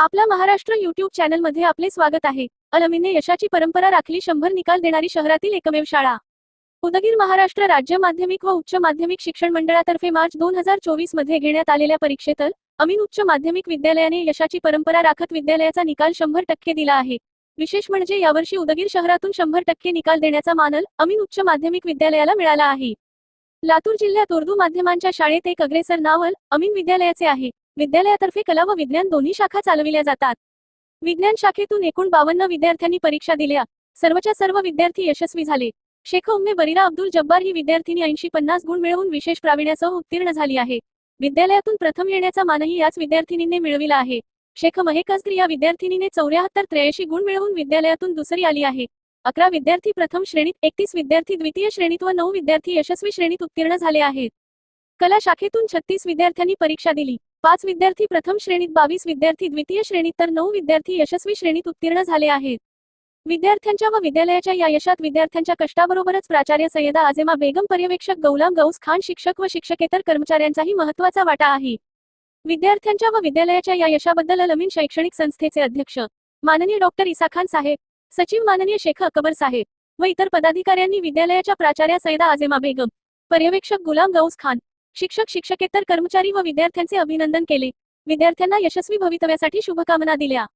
आपला महाराष्ट्र युट्यूब चॅनलमध्ये आपले स्वागत आहे. अलमीने यशाची परंपरा राखली शंभर निकाल देणारी शहरातील एकमेव शाळा. उदगीर महाराष्ट्र राज्य माध्यमिक व उच्च माध्यमिक शिक्षण मंडळातर्फे मार्च दोन हजार चोवीसमध्ये घेण्यात आलेल्या परीक्षेत अमीन उच्च माध्यमिक विद्यालयाने यशाची परंपरा राखत विद्यालयाचा निकाल शंभर टक्के दिला आहे. विशेष म्हणजे यावर्षी उदगीर शहरातून शंभर टक्के निकाल देण्याचा मानल अमीन उच्च माध्यमिक विद्यालयाला मिळाला आहे. लातूर जिल्ह्यात उर्दू माध्यमांच्या शाळेत एक अग्रेसर नावल अमीन विद्यालयाचे आहे. विद्यालयातर्फे कला व विज्ञान दोन्ही शाखा चालविल्या जातात. विज्ञान शाखेतून एकूण बावन्न विद्यार्थ्यांनी परीक्षा दिल्या. सर्वच्या सर्व विद्यार्थी यशस्वी झाले. शेख उम्मे बरीरा अब्दुल जब्बार ही विद्यार्थिनी ऐंशी पन्नास गुण मिळवून विशेष प्राविण्यासह उत्तीर्ण झाली आहे. विद्यालयातून प्रथम येण्याचा मानही याच विद्यार्थिनीने मिळविला आहे. शेख महेक या विद्यार्थिनीने चौऱ्याहत्तर त्र्याऐंशी गुण मिळवून विद्यालयातून दुसरी आली आहे. अकरा विद्यार्थी प्रथम श्रेणीत एकतीस विद्यार्थी द्वितीय श्रेणीत व नऊ विद्यार्थी यशस्वी श्रेणीत उत्तीर्ण झाले आहेत. कला शाखेतून छत्तीस विद्यार्थ्यांनी परीक्षा दिली. पाच विद्यार्थी प्रथम श्रेणीत बावीस विद्यार्थी द्वितीय श्रेणीत तर नऊ विद्यार्थी यशस्वी श्रेणीत उत्तीर्ण झाले आहेत. विद्यार्थ्यांच्या व विद्यालयाच्या या यशात विद्यार्थ्यांच्या कष्टाबरोबरच प्राचार्य सय्यदा आजेमा बेगम पर्यवेक्षक गौलाम गौस खान शिक्षक व शिक्षकेतर कर्मचाऱ्यांचाही महत्त्वाचा वाटा आहे. विद्यार्थ्यांच्या व विद्यालयाच्या या यशाबद्दल अलमीन शैक्षणिक संस्थेचे अध्यक्ष माननीय डॉक्टर इसा खान साहेब सचिव माननीय शेख अकबर साहेब व इतर पदाधिकाऱ्यांनी विद्यालयाच्या प्राचार्या सैदा आजेमा बेगम पर्यवेक्षक गुलाम गौस खान शिक्षक शिक्षकेतर कर्मचारी व विद्यार्थ्यांचे अभिनंदन केले. विद्यार्थ्यांना यशस्वी भवितव्यासाठी शुभकामना दिल्या.